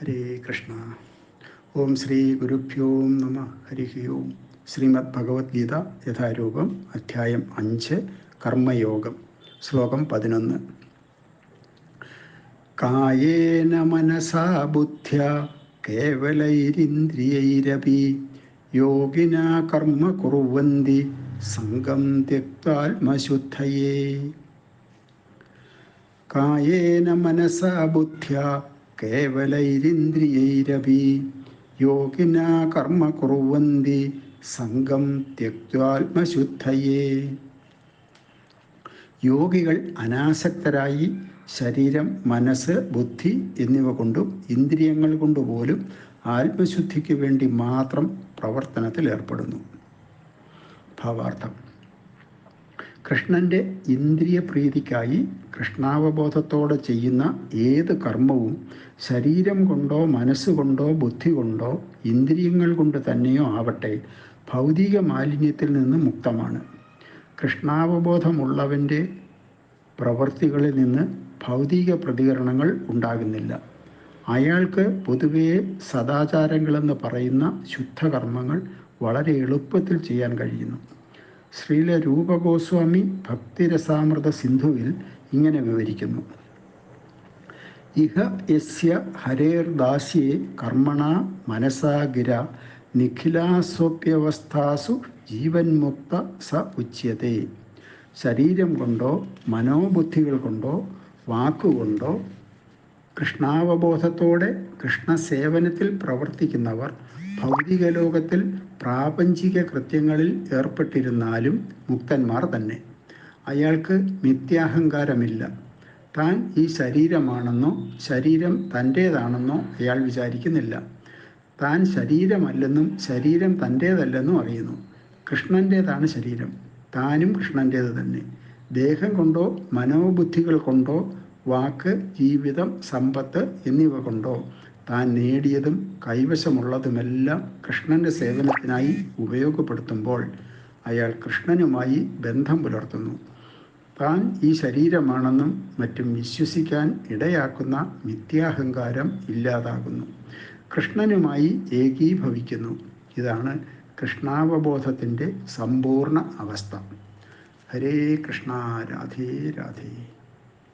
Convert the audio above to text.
ഹരേ കൃഷ്ണ. ഓം ശ്രീ ഗുരുഭ്യോ നമ. ഹരി ഓം. ശ്രീമദ് ഭഗവത്ഗീത യഥാരൂപം അധ്യായം അഞ്ച് കർമ്മയോഗം ശ്ലോകം പതിനൊന്ന്. കായേന മനസാ ബുദ്ധ്യ കേവലൈരിന്ദ്രിയൈരപി യോഗിന കർമ്മ കുറുവന്തി സംഘം ത്യക്താത്മശുദ്ധയേ. കായേന മനസാ ബുദ്ധ്യ കേവലൈരിന്ദ്രിയൈരപി യോഗിന കർമ്മ കുറുവന്തി സംഘം ത്യക്താത്മശുദ്ധയേ യോഗികൾ അനാസക്തരായി ശരീരം മനസ്സ് ബുദ്ധി എന്നിവ കൊണ്ടും ഇന്ദ്രിയങ്ങൾ കൊണ്ടുപോലും ആത്മശുദ്ധിക്ക് വേണ്ടി മാത്രം പ്രവർത്തനത്തിൽ ഏർപ്പെടുന്നു ഭാവാർത്ഥം. കൃഷ്ണന്റെ ഇന്ദ്രിയ പ്രീതിക്കായി കൃഷ്ണാവബോധത്തോടെ ചെയ്യുന്ന ഏത് കർമ്മവും ശരീരം കൊണ്ടോ മനസ്സുകൊണ്ടോ ബുദ്ധി കൊണ്ടോ ഇന്ദ്രിയങ്ങൾ കൊണ്ട് തന്നെയോ ആവട്ടെ ഭൗതിക മാലിന്യത്തിൽ നിന്ന് മുക്തമാണ്. കൃഷ്ണാവബോധമുള്ളവന്റെ പ്രവൃത്തികളിൽ നിന്ന് ഭൗതിക പ്രതികരണങ്ങൾ ഉണ്ടാകുന്നില്ല. അയാൾക്ക് പൊതുവേ സദാചാരങ്ങളെന്ന് പറയുന്ന ശുദ്ധകർമ്മങ്ങൾ വളരെ എളുപ്പത്തിൽ ചെയ്യാൻ കഴിയുന്നു. ശ്രീല രൂപഗോസ്വാമി ഭക്തിരസാമൃത സിന്ധുവിൽ ഇങ്ങനെ വിവരിക്കുന്നു. ഇഹ യസ്യ ഹരേർദാസ്യേ കർമ്മണ മനസാഗിര നിഖിലാസ്വപ്യവസ്ഥാസു ജീവൻമുക്ത സ ഉച്യത്തെ ശരീരം കൊണ്ടോ മനോബുദ്ധികൾ കൊണ്ടോ വാക്കുകൊണ്ടോ കൃഷ്ണാവബോധത്തോടെ കൃഷ്ണസേവനത്തിൽ പ്രവർത്തിക്കുന്നവർ ഭൗതിക ലോകത്തിൽ പ്രാപഞ്ചിക കൃത്യങ്ങളിൽ ഏർപ്പെട്ടിരുന്നാലും മുക്തന്മാർ തന്നെ. അയാൾക്ക് മിഥ്യാഹങ്കാരമില്ല താൻ ഈ ശരീരമാണെന്നോ ശരീരം തന്റേതാണെന്നോ അയാൾ വിചാരിക്കുന്നില്ല. താൻ ശരീരമല്ലെന്നും ശരീരം തന്റേതല്ലെന്നും അറിയുന്നു. കൃഷ്ണന്റേതാണ് ശരീരം. താനും കൃഷ്ണന്റേത് തന്നെ. ദേഹം കൊണ്ടോ മനോബുദ്ധികൾ കൊണ്ടോ വാക്ക് ജീവിതം സമ്പത്ത് എന്നിവ കൊണ്ടോ താൻ നേടിയതും കൈവശമുള്ളതുമെല്ലാം കൃഷ്ണന്റെ സേവനത്തിനായി ഉപയോഗപ്പെടുത്തുമ്പോൾ അയാൾ കൃഷ്ണനുമായി ബന്ധം പുലർത്തുന്നു. താൻ ഈ ശരീരമാണെന്നും മറ്റും വിശ്വസിക്കാൻ ഇടയാക്കുന്ന മിഥ്യാഹങ്കാരം ഇല്ലാതാകുന്നു. കൃഷ്ണനുമായി ഏകീഭവിക്കുന്നു. ഇതാണ് കൃഷ്ണാവബോധത്തിന്റെ സമ്പൂർണ അവസ്ഥ. ഹരേ കൃഷ്ണ രാധേ രാധേ.